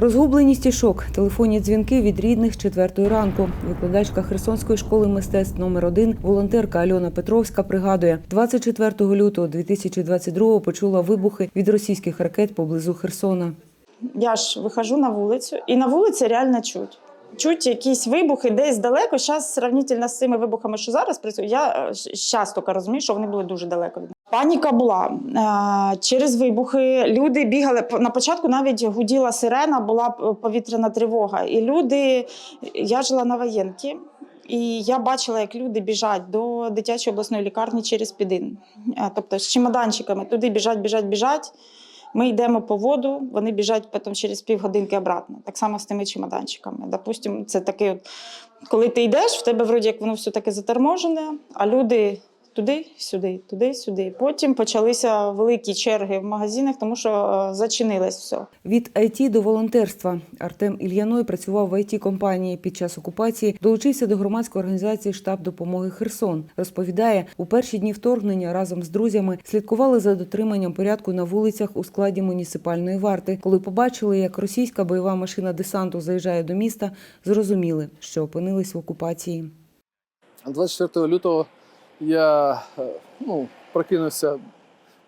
Розгубленість і шок, телефонні дзвінки від рідних четвертої ранку. Викладачка Херсонської школи мистецтв номер 1 волонтерка Альона Петровська пригадує, 24 лютого 2022 почула вибухи від російських ракет поблизу Херсона. Я ж виходжу на вулицю, і на вулиці реально чуть. Чуть якісь вибухи десь далеко. Зараз сравнительно з цими вибухами, що зараз працюють, я зараз тільки розумію, що вони були дуже далеко від. Паніка була Е, через вибухи. Люди бігали на початку. Навіть гуділа сирена, була повітряна тривога. І люди, я жила на воєнці, і я бачила, як люди біжать до дитячої обласної лікарні через Підин. Е, Тобто з чемоданчиками туди біжать, біжать, біжать. Ми йдемо по воду, вони біжать потім через півгодинки обратно. Так само з тими чемоданчиками. Допустимо, це таке, коли ти йдеш, в тебе вроді як воно все таке заторможене, а люди туди, сюди, туди, сюди. Потім почалися великі черги в магазинах, тому що е, зачинилось все. Від IT до волонтерства Артем Ільяной працював в it компанії під час окупації. Долучився до громадської організації штаб допомоги Херсон. Розповідає, у перші дні вторгнення разом з друзями слідкували за дотриманням порядку на вулицях у складі муніципальної варти. Коли побачили, як російська бойова машина десанту заїжджає до міста, зрозуміли, що опинились в окупації. 24 лютого я е, ну, прокинувся,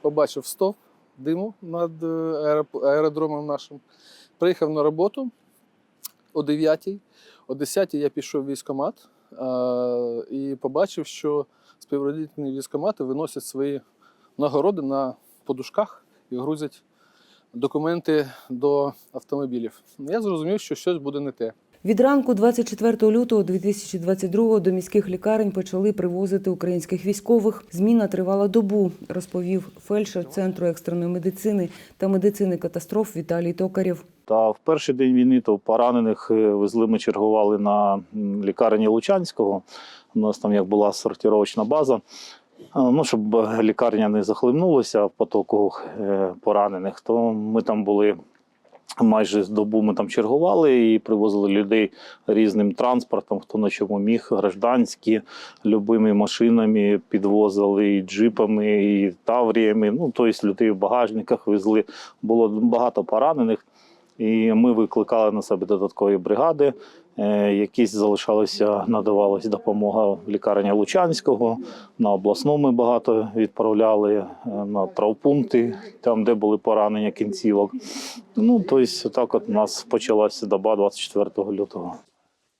побачив стовп диму над е, аеродромом нашим. Приїхав на роботу о 9 О 10 я пішов в військкомат е, і побачив, що співробітники військкомати виносять свої нагороди на подушках і грузять документи до автомобілів. Я зрозумів, що щось буде не те. Від ранку 24 лютого 2022 до міських лікарень почали привозити українських військових. Зміна тривала добу, розповів фельдшер центру екстреної медицини та медицини катастроф Віталій Токарєв. Та в перший день війни то поранених е, везли. Ми чергували на лікарні Лучанського. У нас там як була сортировочна база. Ну, щоб е, лікарня не захлинулася в потоку е, поранених, то ми там були майже добу. Ми там чергували і привозили людей різним транспортом, хто на чому міг, гражданські, любими машинами підвозили і джипами, і тавріями. Ну, тобто людей в багажниках везли. Було багато поранених. І ми викликали на себе додаткові бригади. Е, Якісь залишалися, надавалася допомога в лікарні Лучанського, на обласну ми багато відправляли, е, на травпункти, там, де були поранення кінцівок. Ну, тобто, так от у нас почалася доба 24 лютого.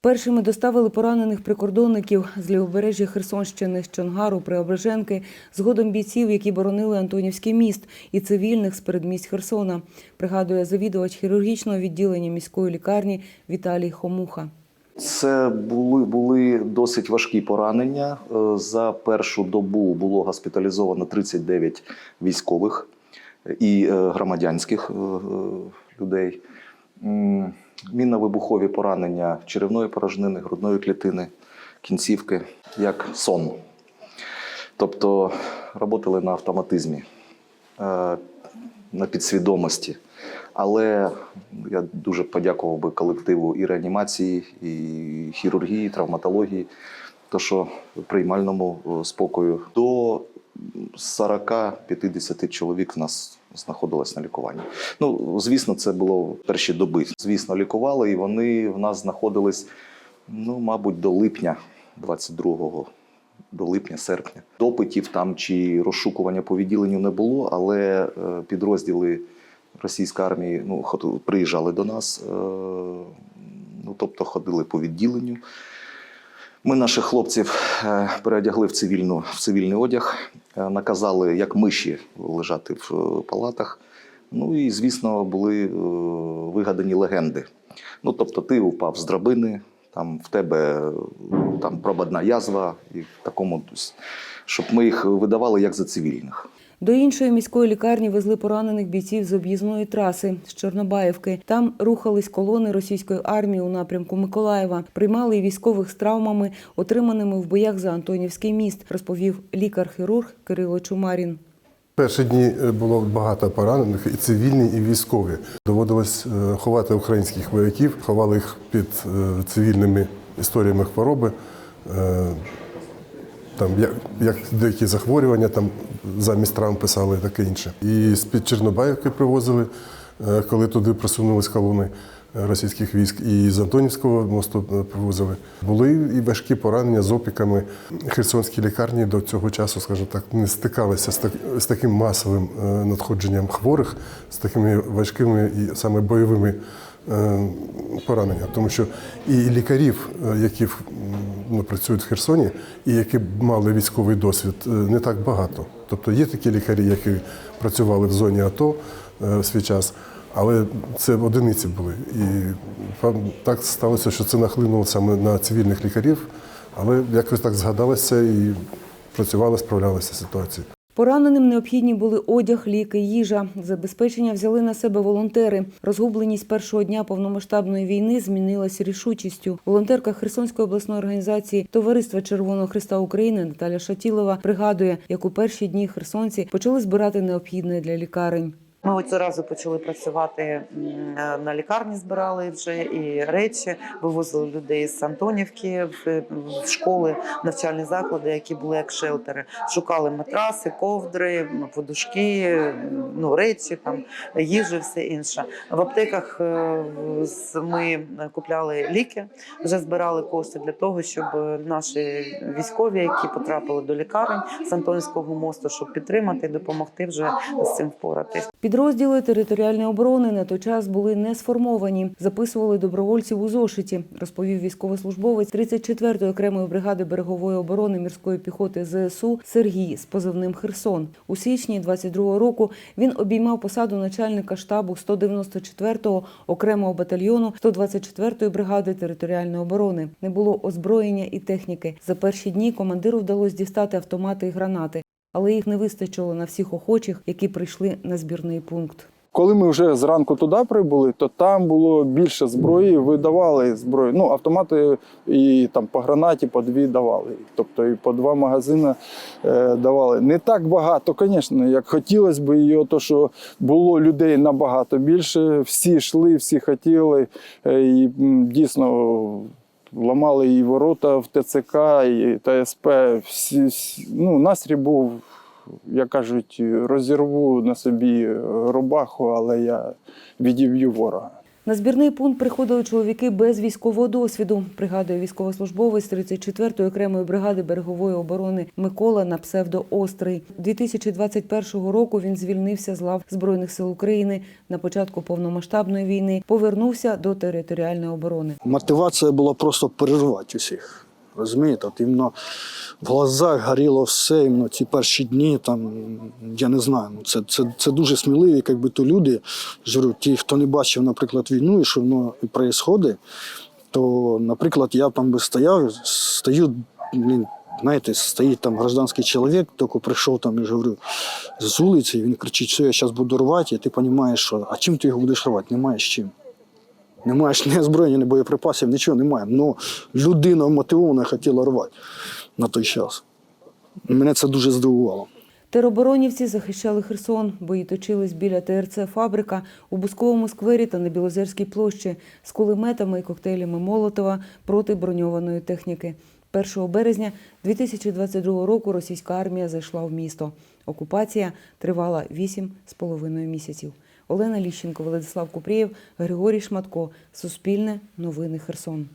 Першими доставили поранених прикордонників з лівобережжя Херсонщини, з Чонгару, Преображенки, згодом бійців, які боронили Антонівський міст, і цивільних з передмість Херсона, пригадує завідувач хірургічного відділення міської лікарні Віталій Хомуха. Це були, були досить важкі поранення. Е, За першу добу було госпіталізовано 39 військових і е, громадянських е, людей. Мінно-вибухові поранення черевної порожнини, грудної клітини, кінцівки, як сон. Тобто працювали на автоматизмі, е, на підсвідомості. Але я дуже подякував би колективу і реанімації, і хірургії, і травматології, то що в приймальному е, спокою до 40-50 чоловік в нас знаходилось на лікуванні. Ну, звісно, це було перші доби. Звісно, лікували, і вони в нас знаходились, ну, мабуть, до липня 22-го. До липня, серпня. Допитів там чи розшукування по відділенню не було, але е, підрозділи російської армії ну, приїжджали до нас, е, ну, тобто ходили по відділенню. Ми наших хлопців е, переодягли в, цивільну, в цивільний одяг, е, наказали, як миші, лежати в е, палатах. Ну і, звісно, були вигадані легенди. Ну, тобто, ти упав з драбини, там в тебе там пробадна язва, і такому, щоб ми їх видавали як за цивільних. До іншої міської лікарні везли поранених бійців з об'їзної траси з Чорнобаївки. Там рухались колони російської армії у напрямку Миколаєва. Приймали і військових з травмами, отриманими в боях за Антонівський міст, розповів лікар-хірург Кирило Чумарін. Перші дні е, було багато поранених, і цивільні, і військові. Доводилось е, ховати українських вояків, ховали їх під е, цивільними історіями хвороби. Е, Там як, як деякі захворювання, там замість травм писали таке інше. І з-під Чорнобаївки привозили, е, коли туди просунулись колони. російських військ, і з Антонівського мосту е, привозили. Були і важкі поранення з опіками. Херсонські лікарні до цього часу, скажімо так, не стикалися з, так, з таким масовим е, надходженням хворих, з такими важкими і саме бойовими е, пораненнями. Тому що і лікарів, е, які ну, працюють в Херсоні, і які мали військовий досвід, е, не так багато. Тобто є такі лікарі, які працювали в зоні АТО в свій час, але це одиниці були. І так сталося, що це нахлинуло саме на цивільних лікарів, але якось так згадалося і працювали, справлялися з ситуацією. Пораненим необхідні були одяг, ліки, їжа. Забезпечення взяли на себе волонтери. Розгубленість першого дня повномасштабної війни змінилася рішучістю. Волонтерка Херсонської обласної організації Товариства Червоного Христа України Наталя Шатілова пригадує, як у перші дні херсонці почали збирати необхідне для лікарень. Ми от одразу почали працювати на лікарні, збирали вже і речі, вивозили людей з Антонівки в, в школи, навчальні заклади, які були як шелтери. Шукали матраси, ковдри, подушки, ну речі, там їжу, все інше. В аптеках е, ми купляли ліки, вже збирали кошти для того, щоб наші військові, які потрапили до лікарень з Антонівського мосту, щоб підтримати і допомогти вже з цим впоратись. Підрозділи територіальної оборони на той час були не сформовані. Записували добровольців у зошиті, розповів військовослужбовець 34-ї окремої бригади берегової оборони мірської піхоти ЗСУ Сергій з позивним Херсон. У січні 22-го року він обіймав посаду начальника штабу 194-го окремого батальйону 124-ї бригади територіальної оборони. Не було озброєння і техніки. За перші дні командиру вдалося дістати автомати і гранати але їх не вистачило на всіх охочих, які прийшли на збірний пункт. Коли ми вже зранку туди прибули, то там було більше зброї, видавали зброю. Ну, автомати і там по гранаті по дві давали. Тобто і по два магазини е, давали. Не так багато, звісно, як хотілося б, і то, що було людей набагато більше. Всі йшли, всі хотіли. Е, і дійсно. Ламали і ворота в ТЦК, і ТСП. Всі, ну, настрій був як кажуть, розірву на собі рубаху, але я відіб'ю ворога. На збірний пункт приходили чоловіки без військового досвіду, пригадує військовослужбовець 34-ї окремої бригади берегової оборони Микола на псевдо Острий. 2021 року він звільнився з лав Збройних сил України на початку повномасштабної війни, повернувся до територіальної оборони. Мотивація була просто перервати усіх. Розумієте, от іменно в глазах горіло все, іменно ці перші дні, там, я не знаю, ну, це, це, це дуже сміливі, якби то люди, ж говорю, ті, хто не бачив, наприклад, війну і що воно відбувається, то, наприклад, я там би стояв, стою, блін, знаєте, стоїть там гражданський чоловік, тільки прийшов там, ж говорю, з вулиці, і він кричить, що я зараз буду рвати, і ти розумієш, що, а чим ти його будеш рвати? Немає з чим. Не маєш ні озброєння, ні боєприпасів, нічого немає. Ну, людина мотивована хотіла рвати на той час. Мене це дуже здивувало. Тероборонівці захищали Херсон, бої точились біля ТРЦ «Фабрика» у Бусковому сквері та на Білозерській площі з кулеметами і коктейлями Молотова проти броньованої техніки. 1 березня 2022 року російська армія зайшла в місто. Окупація тривала 8,5 місяців. Олена Ліщенко, Владислав Купрієв, Григорій Шматко. Суспільне. Новини Херсон.